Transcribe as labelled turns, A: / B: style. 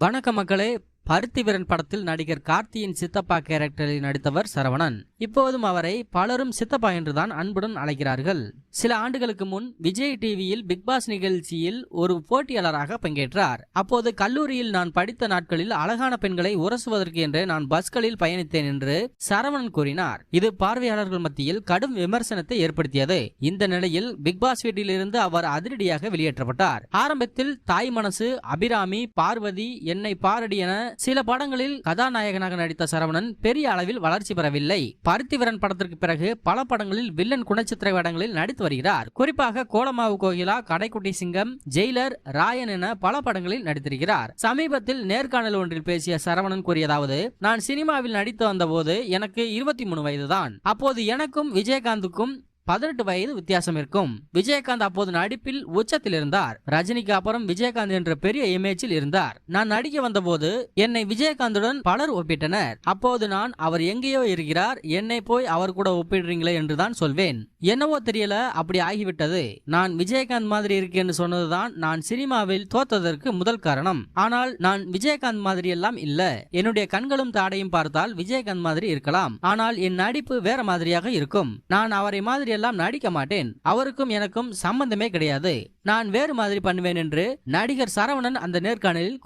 A: வணக்க மக்களே. பருத்திவீரன் படத்தில் நடிகர் கார்த்தியின் சித்தப்பா கேரக்டரில் நடித்தவர் சரவணன். இப்போதும் அவரை பலரும் சித்தப்பா என்றுதான் அன்புடன் அழைக்கிறார்கள். சில ஆண்டுகளுக்கு முன் விஜய் டிவியில் பிக்பாஸ் நிகழ்ச்சியில் ஒரு போட்டியாளராக பங்கேற்றார். அப்போது கல்லூரியில் நான் படித்த நாட்களில் அழகான பெண்களை உரசுவதற்கு என்று நான் பஸ்களில் பயணித்தேன் என்று சரவணன் கூறினார். இது பார்வையாளர்கள் மத்தியில் கடும் விமர்சனத்தை ஏற்படுத்தியது. இந்த நிலையில் பிக்பாஸ் வீட்டிலிருந்து அவர் அதிரடியாக வெளியேற்றப்பட்டார். ஆரம்பத்தில் தாய் மனசு அபிராமி பார்வதி என்னை பாரடி என சில படங்களில் கதாநாயகனாக நடித்த சரவணன் பெரிய அளவில் வளர்ச்சி பெறவில்லை. பருத்திவரன் படத்திற்கு பிறகு பல படங்களில் வில்லன் குணச்சித்திர வேடங்களில் நடித்து வருகிறார். குறிப்பாக கோலமாவு கோகிலா கடைக்குட்டி சிங்கம் ஜெயிலர் ராயன் என பல படங்களில் நடித்திருக்கிறார். சமீபத்தில் நேர்காணல் ஒன்றில் பேசிய சரவணன் கூறியதாவது நான் சினிமாவில் நடித்து வந்தபோது எனக்கு இருபத்தி மூணு வயதுதான். அப்போது எனக்கும் விஜயகாந்துக்கும் பதினெட்டு வயது வித்தியாசம் இருக்கும். விஜயகாந்த் அப்போது நடிப்பில் உச்சத்தில் இருந்தார். ரஜினிக்கு அப்புறம் விஜயகாந்த் என்ற பெரிய இமேஜில் இருந்தார். நான் நடிக்க வந்தபோது என்னை விஜயகாந்துடன் பலர் ஒப்பிட்டனர். அப்போது நான் அவர் எங்கேயோ இருக்கிறார். என்னை போய் அவர் கூட ஒப்பிடுறீங்களே என்றுதான் சொல்வேன். என்னவோ தெரியல அப்படி ஆகிவிட்டது. நான் விஜயகாந்த் மாதிரி இருக்கேன்னு சொன்னதுதான் நான் சினிமாவில் தோத்ததற்கு முதல் காரணம். ஆனால் நான் விஜயகாந்த் மாதிரி எல்லாம் இல்ல. என்னுடைய கண்களும் தாடையும் பார்த்தால் விஜயகாந்த் மாதிரி இருக்கலாம். ஆனால் என் நடிப்பு வேற மாதிரியாக இருக்கும். நான் அவரை மாதிரி எல்லாம் நடிக்க மாட்டேன். அவருக்கும் எனக்கும் சம்பந்தமே கிடையாது. நான் வேறு மாதிரி பண்ணுவேன் என்று நடிகர் சரவணன் அந்த நேர்காணலில்